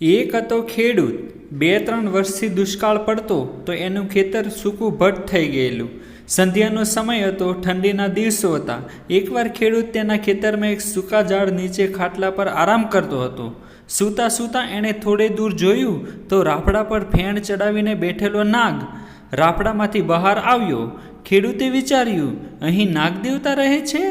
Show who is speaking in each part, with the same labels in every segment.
Speaker 1: એક હતો ખેડૂત, બે ત્રણ વર્ષથી દુષ્કાળ પડતો તો એનું ખેતર સૂકું ભટ્ટ થઈ ગયેલું. સંધ્યાનો સમય હતો, ઠંડીના દિવસો હતા. એકવાર ખેડૂત તેના ખેતરમાં એક સૂકા ઝાડ નીચે ખાટલા પર આરામ કરતો હતો. સૂતા સૂતા એણે થોડે દૂર જોયું તો રાફડા પર ફેણ ચડાવીને બેઠેલો નાગ રાફડામાંથી બહાર આવ્યો. ખેડૂતે વિચાર્યું, અહીં નાગદેવતા રહે છે?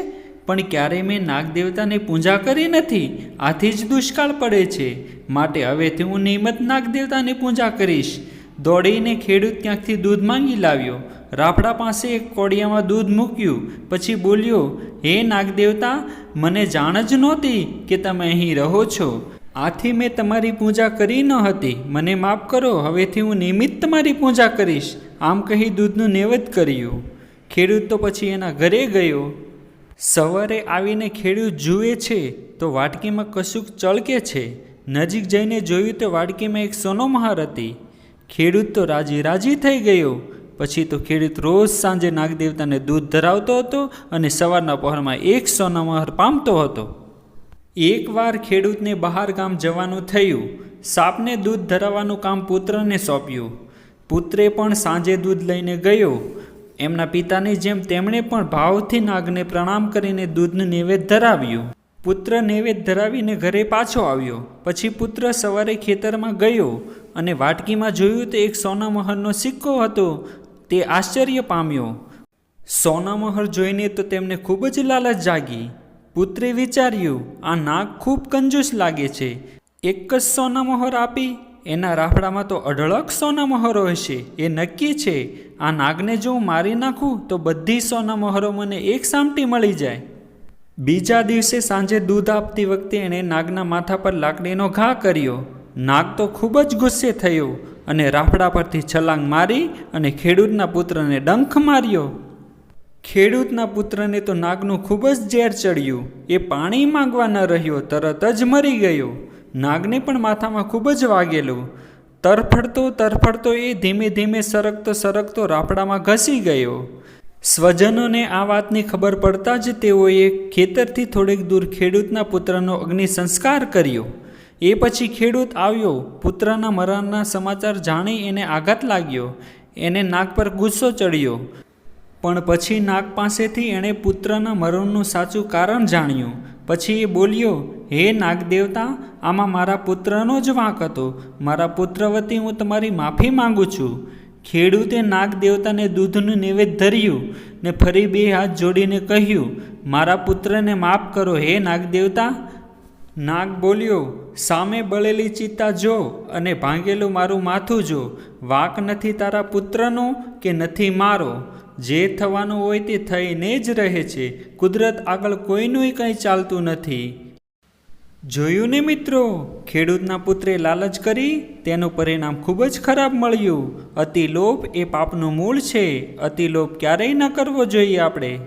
Speaker 1: પણ ક્યારેય મેં નાગદેવતાની પૂજા કરી નથી. આથી જ દુષ્કાળ પડે છે. માટે હવેથી હું નિયમિત નાગદેવતાની પૂજા કરીશ. દોડીને ખેડૂત ક્યાંકથી દૂધ માંગી લાવ્યો? રાફડા પાસે એક કોડિયામાં દૂધ મૂક્યું. પછી બોલ્યો, હે નાગદેવતા, મને જાણ જ નહોતી કે તમે અહીં રહો છો. આથી મેં તમારી પૂજા કરી ન હતી. મને માફ કરો, હવેથી હું નિયમિત તમારી પૂજા કરીશ. આમ કહી દૂધનું નૈવેદ્ય કર્યું. ખેડૂત તો પછી એના ઘરે ગયો. સવારે આવીને ખેડૂત જુએ છે તો વાટકીમાં કશુંક ચળકે છે. નજીક જઈને જોયું તો વાટકીમાં એક સોનોમહાર હતી. ખેડૂત તો રાજી રાજી થઈ ગયો. પછી તો ખેડૂત રોજ સાંજે નાગદેવતાને દૂધ ધરાવતો હતો અને સવારના પહોરમાં એક સોનામહાર પામતો હતો. એકવાર ખેડૂતને બહાર ગામ જવાનું થયું. સાપને દૂધ ધરાવવાનું કામ પુત્રને સોંપ્યું. પુત્રે પણ સાંજે દૂધ લઈને ગયો. એમના પિતાની જેમ તેમણે પણ ભાવથી નાગને પ્રણામ કરીને દૂધનું નૈવેદ્ય ધરાવ્યું. પુત્ર નૈવેદ્ય ધરાવીને ઘરે પાછો આવ્યો. પછી પુત્ર સવારે ખેતરમાં ગયો અને વાટકીમાં જોયું તો એક સોનામહરનો સિક્કો હતો. તે આશ્ચર્ય પામ્યો. સોનામહર જોઈને તો તેમને ખૂબ જ લાલચ જાગી. પુત્રે વિચાર્યું, આ નાગ ખૂબ કંજૂસ લાગે છે. એક જ સોનામહોર આપી, એના રાફડામાં તો અઢળક સોનામહોરો હશે. એ નક્કી છે આ નાગને જો હું મારી નાખું, તો બધી સોના મહોરો મને એક સામટી મળી જાય. બીજા દિવસે સાંજે દૂધ આપતી વખતે એણે નાગના માથા પર લાકડીનો ઘા કર્યો. નાગ તો ખૂબ જ ગુસ્સે થયો અને રાફડા પરથી છલાંગ મારી અને ખેડૂતના પુત્રને ડંખ માર્યો. ખેડૂતના પુત્રને તો નાગનું ખૂબ જ ઝેર ચડ્યું. એ પાણી માંગવા ન રહ્યો, તરત જ મરી ગયો. નાગને પણ માથામાં ખૂબ જ વાગેલું. તરફડતો તરફડતો એ ધીમે ધીમે સરકતો સરકતો રાફડામાં ઘસી ગયો. સ્વજનોને આ વાતની ખબર પડતા જ તેઓએ ખેતરથી થોડેક દૂર ખેડૂતના પુત્રનો અગ્નિ સંસ્કાર કર્યો. એ પછી ખેડૂત આવ્યો. પુત્રના મરણના સમાચાર જાણી એને આઘાત લાગ્યો. એને નાગ પર ગુસ્સો ચડ્યો. પણ પછી નાગ પાસેથી એણે પુત્રના મરણનું સાચું કારણ જાણ્યું. પછી એ બોલ્યો હે નાગદેવતા, આમાં મારા પુત્રનો જ વાંક હતો. મારા પુત્ર વતી હું તમારી માફી માંગુ છું. ખેડૂતે નાગદેવતાને દૂધનું નૈવેદ્ય ધર્યું ને ફરી બે હાથ જોડીને કહ્યું, મારા પુત્રને માફ કરો હે નાગદેવતા. નાગ બોલ્યો, સામે બળેલી ચિત્તા જો અને ભાંગેલું મારું માથું જો. વાક નથી તારા પુત્રનો કે નથી મારો. જે થવાનું હોય તે થઈને જ રહે છે. કુદરત આગળ કોઈનું કંઈ ચાલતું નથી. જોયું ને મિત્રો? ખેડૂતના પુત્રે લાલચ કરી, તેનું પરિણામ ખૂબ જ ખરાબ મળ્યું. અતિ લોભ એ પાપનું મૂળ છે. અતિ લોભ ક્યારેય ન કરવો જોઈએ આપણે.